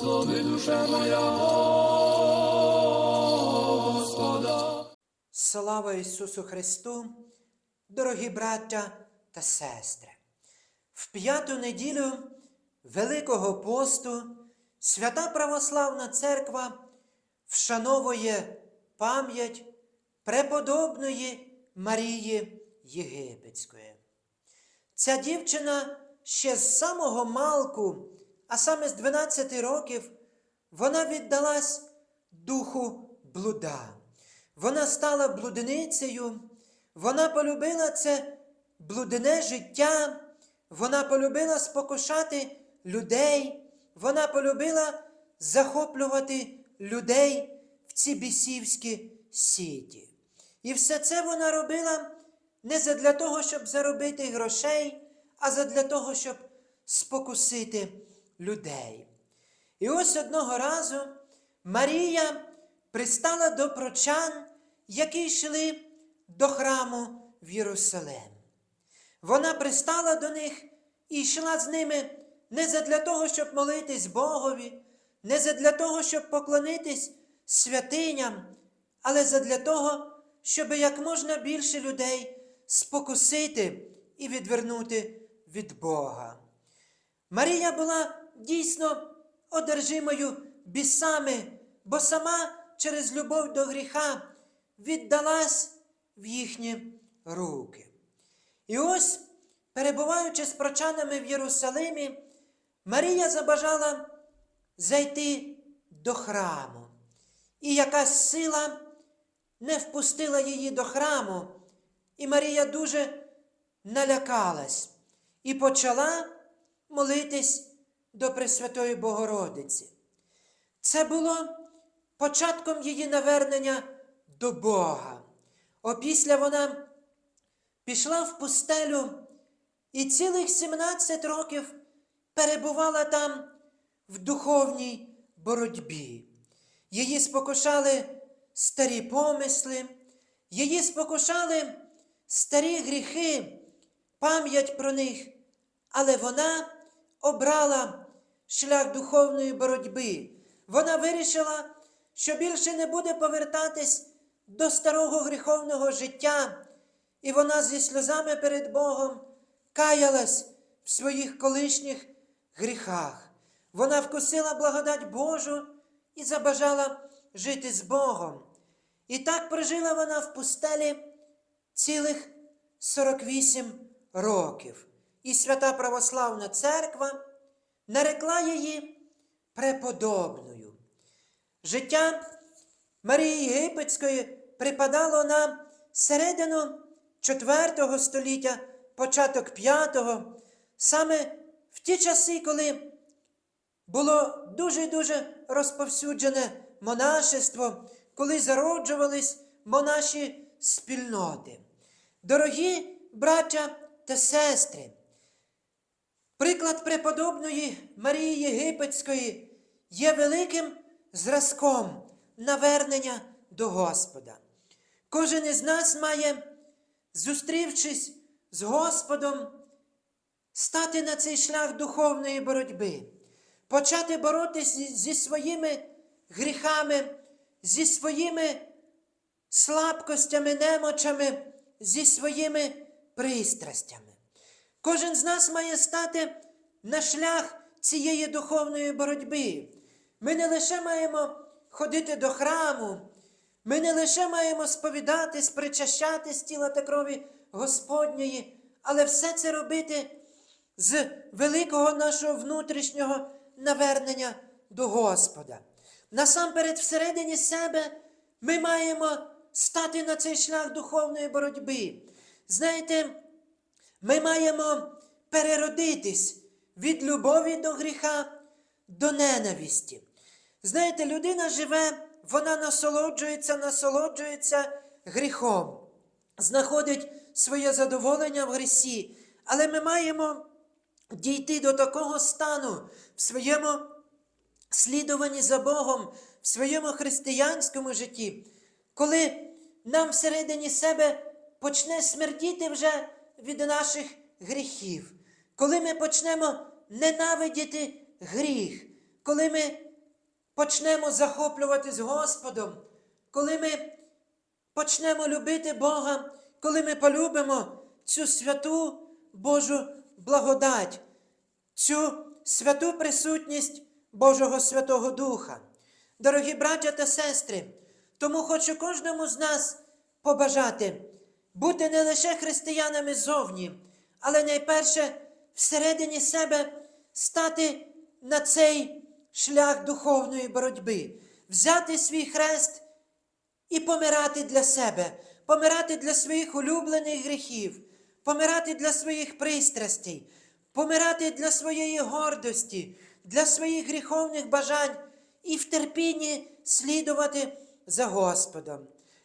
Благослови душа моя Господа. Слава Ісусу Христу, дорогі браття та сестри! В п'яту неділю Великого посту Свята Православна Церква вшановує пам'ять преподобної Марії Єгипетської. Ця дівчина ще з самого малку, а саме з 12 років, вона віддалась духу блуда. Вона стала блудницею, вона полюбила це блудне життя, вона полюбила спокушати людей, вона полюбила захоплювати людей в ці бісівські сіті. І все це вона робила не задля того, щоб заробити грошей, а задля того, щоб спокусити людей. І ось одного разу Марія пристала до прочан, які йшли до храму в Єрусалим. Вона пристала до них і йшла з ними не задля того, щоб молитись Богові, не задля того, щоб поклонитись святиням, але задля того, щоб як можна більше людей спокусити і відвернути від Бога. Марія була дійсно одержимою бісами, бо сама через любов до гріха віддалась в їхні руки. І ось, перебуваючи з прочанами в Єрусалимі, Марія забажала зайти до храму. І якась сила не впустила її до храму, і Марія дуже налякалась і почала молитись до Пресвятої Богородиці. Це було початком її навернення до Бога. Опісля вона пішла в пустелю і цілих 17 років перебувала там в духовній боротьбі. Її спокушали старі помисли, її спокушали старі гріхи, пам'ять про них, але вона обрала шлях духовної боротьби. Вона вирішила, що більше не буде повертатись до старого гріховного життя, і вона зі сльозами перед Богом каялась в своїх колишніх гріхах. Вона вкусила благодать Божу і забажала жити з Богом. І так прожила вона в пустелі цілих 48 років. І свята Православна Церква нарекла її преподобною. Життя Марії Єгипетської припадало на середину IV століття, початок V, саме в ті часи, коли було дуже-дуже розповсюджене монашество, коли зароджувались монаші спільноти. Дорогі браття та сестри, приклад преподобної Марії Єгипетської є великим зразком навернення до Господа. Кожен із нас має, зустрівшись з Господом, стати на цей шлях духовної боротьби, почати боротися зі своїми гріхами, зі своїми слабкостями, немочами, зі своїми пристрастями. Кожен з нас має стати на шлях цієї духовної боротьби. Ми не лише маємо ходити до храму, ми не лише маємо сповідатись, причащатись тіла та крові Господньої, але все це робити з великого нашого внутрішнього навернення до Господа. Насамперед, всередині себе ми маємо стати на цей шлях духовної боротьби. Знаєте, ми маємо переродитись від любові до гріха до ненависті. Знаєте, людина живе, вона насолоджується, насолоджується гріхом, знаходить своє задоволення в грісі, але ми маємо дійти до такого стану в своєму слідуванні за Богом, в своєму християнському житті, коли нам всередині себе почне смердіти вже від наших гріхів, коли ми почнемо ненавидіти гріх, коли ми почнемо захоплюватись Господом, коли ми почнемо любити Бога, коли ми полюбимо цю святу Божу благодать, цю святу присутність Божого Святого Духа. Дорогі браття та сестри, тому хочу кожному з нас побажати бути не лише християнами зовні, але найперше всередині себе стати на цей шлях духовної боротьби, взяти свій хрест і помирати для себе, помирати для своїх улюблених гріхів, помирати для своїх пристрастей, помирати для своєї гордості, для своїх гріховних бажань і в терпінні слідувати за Господом.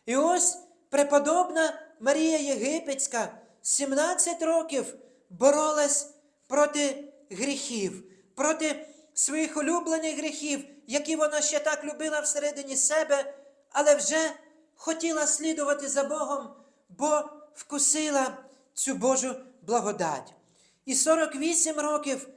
І ось преподобна Марія Єгипетська 17 років боролась проти гріхів, проти своїх улюблених гріхів, які вона ще так любила всередині себе, але вже хотіла слідувати за Богом, бо вкусила цю Божу благодать. І 48 років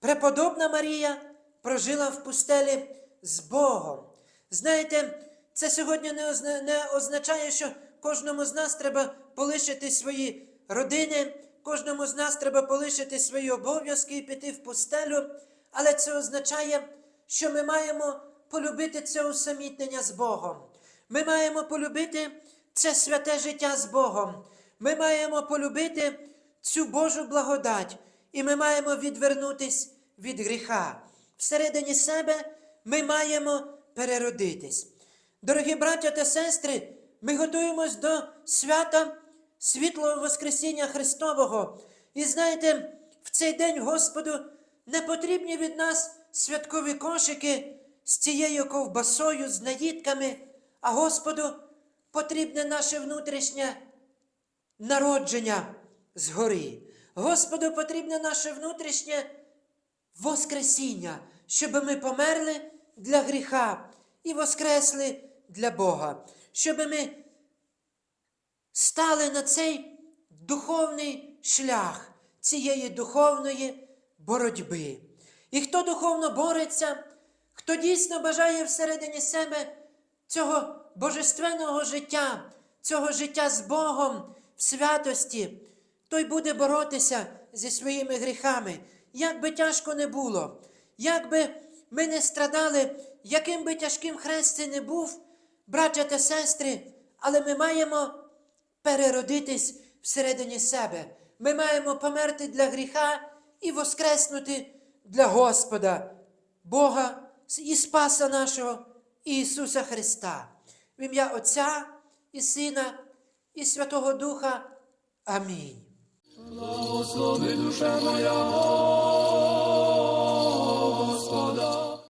преподобна Марія прожила в пустелі з Богом. Знаєте, це сьогодні не, означає, що кожному з нас треба полишити свої родини, кожному з нас треба полишити свої обов'язки і піти в пустелю, але це означає, що ми маємо полюбити це усамітнення з Богом. Ми маємо полюбити це святе життя з Богом. Ми маємо полюбити цю Божу благодать, і ми маємо відвернутись від гріха. Всередині себе ми маємо переродитись. Дорогі браття та сестри, ми готуємось до свята світлого Воскресіння Христового. І знаєте, в цей день Господу не потрібні від нас святкові кошики з цією ковбасою, з наїдками, а Господу потрібне наше внутрішнє народження згори. Господу потрібне наше внутрішнє Воскресіння, щоб ми померли для гріха і воскресли для Бога, щоб ми стали на цей духовний шлях цієї духовної боротьби. І хто духовно бореться, хто дійсно бажає всередині себе цього божественного життя, цього життя з Богом в святості, той буде боротися зі своїми гріхами, як би тяжко не було, як би ми не страдали, яким би тяжким хрест не був, браття та сестри, але ми маємо переродитись всередині себе. Ми маємо померти для гріха і воскреснути для Господа, Бога і Спаса нашого Ісуса Христа. В ім'я Отця і Сина, і Святого Духа. Амінь. Благослови душа моя